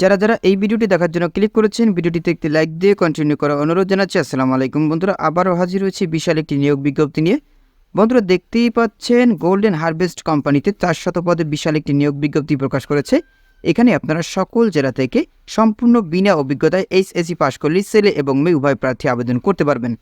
যারা যারা এই ভিডিওটি দেখার জন্য ক্লিক করেছেন, ভিডিওটিতে একটি লাইক দিয়ে কন্টিনিউ করার অনুরোধ জানাচ্ছি। আসসালামু আলাইকুম বন্ধুরা, আবারও হাজির হয়েছে বিশাল একটি নিয়োগ বিজ্ঞপ্তি নিয়ে। বন্ধুরা, দেখতেই পাচ্ছেন গোল্ডেন হারভেস্ট কোম্পানিতে চার শত পদে বিশাল একটি নিয়োগ বিজ্ঞপ্তি প্রকাশ করেছে। এখানে আপনারা সকল জেলা থেকে সম্পূর্ণ বিনা অভিজ্ঞতায় এইচএসি পাশ করলে ছেলে এবং মেয়ে উভয় প্রার্থী আবেদন করতে পারবেন।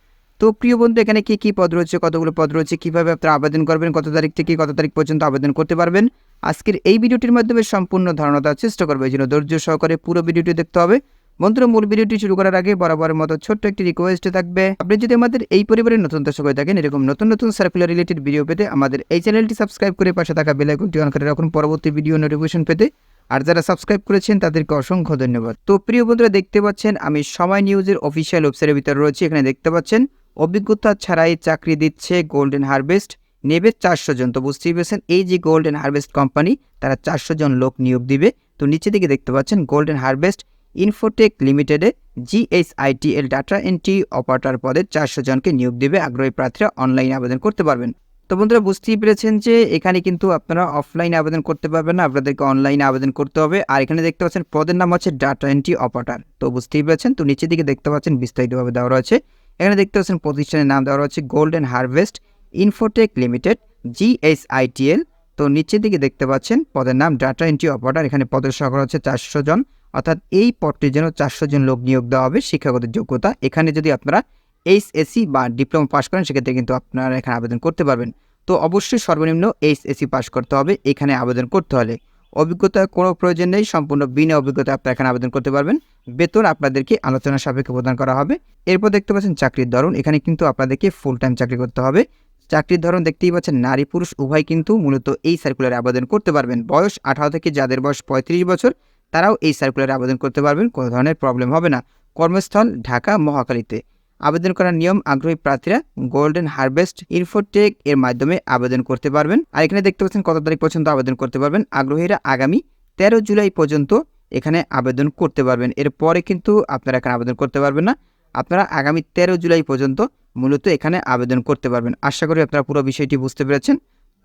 তো প্রিয় বন্ধু, এখানে কি কী পদ রয়েছে, কতগুলো পদ রয়েছে, কীভাবে আপনারা আবেদন করবেন, কত তারিখ থেকে কত তারিখ পর্যন্ত আবেদন করতে পারবেন? আজকের এই ভিডিওটির মাধ্যমে সম্পূর্ণ ধারণা দেওয়ার চেষ্টা করব। এই জন্য ধৈর্য সহকারে পুরো ভিডিওটি দেখতে হবে। বন্ধুরা, মূল ভিডিওটি শুরু করার আগে বরাবরের মতো ছোট্ট একটি রিকোয়েস্ট থাকবে। আপনি যদি আমাদের এই পরিবারের নতুন দর্শক হয়ে থাকেন, এরকম নতুন নতুন সার্কুলার রিলেটেড ভিডিও পেতে আমাদের এই চ্যানেলটি সাবস্ক্রাইব করে পাশে থাকা বেল আইকনটি অন করে রাখুন পরবর্তী ভিডিও নোটিফিকেশন পেতে। আর যারা সাবস্ক্রাইব করেছেন, তাদেরকে অসংখ্য ধন্যবাদ। তো প্রিয় বন্ধুরা, দেখতে পাচ্ছেন আমি সময় নিউজের অফিসিয়াল ওয়েবসাইটের ভিতরে রয়েছে। এখানে দেখতে পাচ্ছেন, অভিজ্ঞতা ছাড়াই চাকরি দিচ্ছে গোল্ডেন হারভেস্ট নেবে চারশো জন। তো বুঝতেই পেরেছেন, এই যে গোল্ডেন হারভেস্ট কোম্পানি তারা চারশো জন লোক নিয়োগ দিবে। তো নিচে দিকে দেখতে পাচ্ছেন গোল্ডেন হারভেস্ট ইনফোটেক লিমিটেডে জিএসআইটিএল ডাটা এন্ট্রি অপারেটর পদে চারশো জনকে নিয়োগ দিবে। আগ্রহী প্রার্থীরা অনলাইনে আবেদন করতে পারবেন। তো বন্ধুরা, বুঝতেই পেরেছেন যে এখানে কিন্তু আপনারা অফলাইনে আবেদন করতে পারবেন না, আপনাদেরকে অনলাইনে আবেদন করতে হবে। আর এখানে দেখতে পাচ্ছেন, পদের নাম হচ্ছে ডাটা এন্ট্রি অপারেটর তো বুঝতেই পেরেছেন, তো নিচের দিকে দেখতে পাচ্ছেন, বিস্তারিতভাবে দেওয়া রয়েছে। এখানে দেখতে পাচ্ছেন, প্রতিষ্ঠানের নাম দেওয়া রয়েছে golden harvest infotech limited GSITL তো নিচের দিকে দেখতে পাচ্ছেন, পদের নাম ডাটা এন্ট্রি অপারেটর এখানে পদের সংখ্যা হচ্ছে চারশো জন। অর্থাৎ এই পদটির জন্য চারশো জন লোক নিয়োগ দেওয়া হবে শিক্ষাগত যোগ্যতা। এখানে যদি আপনারা এইচ এইচএসসি বা ডিপ্লোমা পাস করেন, সেক্ষেত্রে কিন্তু আপনারা এখানে আবেদন করতে পারবেন। তো অবশ্যই সর্বনিম্ন এইচএসসি পাস করতে হবে, এখানে আবেদন করতে হলে। অভিজ্ঞতা কোনো প্রয়োজন নেই, সম্পূর্ণ বিনা অভিজ্ঞতা আপনারা এখানে আবেদন করতে পারবেন। বেতন আপনাদেরকে আলোচনা সাপেক্ষে প্রদান করা হবে। এরপর দেখতে পাচ্ছেন, চাকরির ধরন। এখানে কিন্তু আপনাদেরকে ফুল টাইম চাকরি করতে হবে। চাকরির ধরন দেখতেই পাচ্ছেন, নারী পুরুষ উভয় কিন্তু মূলত এই সার্কুলারে আবেদন করতে পারবেন। বয়স আঠারো থেকে যাদের বয়স পঁয়ত্রিশ বছর, তারাও এই সার্কুলারে আবেদন করতে পারবেন, কোনো ধরনের প্রবলেম হবে না। কর্মস্থল ঢাকা মহাকালীতে আবেদন করার নিয়ম, আগ্রহী প্রার্থীরা গোল্ডেন হারভেস্ট ইনফোটেক এর মাধ্যমে আবেদন করতে পারবেন। আর এখানে দেখতে পাচ্ছেন কত তারিখ পর্যন্ত আবেদন করতে পারবেন। আগ্রহীরা আগামী তেরো জুলাই পর্যন্ত এখানে আবেদন করতে পারবেন। এরপরে কিন্তু আপনারা এখানে আবেদন করতে পারবেন না। আপনারা আগামী তেরো জুলাই পর্যন্ত মূলত এখানে আবেদন করতে পারবেন। আশা করি আপনারা পুরো বিষয়টি বুঝতে পেরেছেন।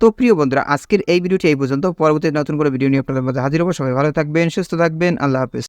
তো প্রিয় বন্ধুরা, আজকের এই ভিডিওটি এই পর্যন্ত। পরবর্তী নতুন করে ভিডিও নিয়ে আপনাদের মধ্যে হাজির হব। সবাই ভালো থাকবেন, সুস্থ থাকবেন। আল্লাহ হাফেজ।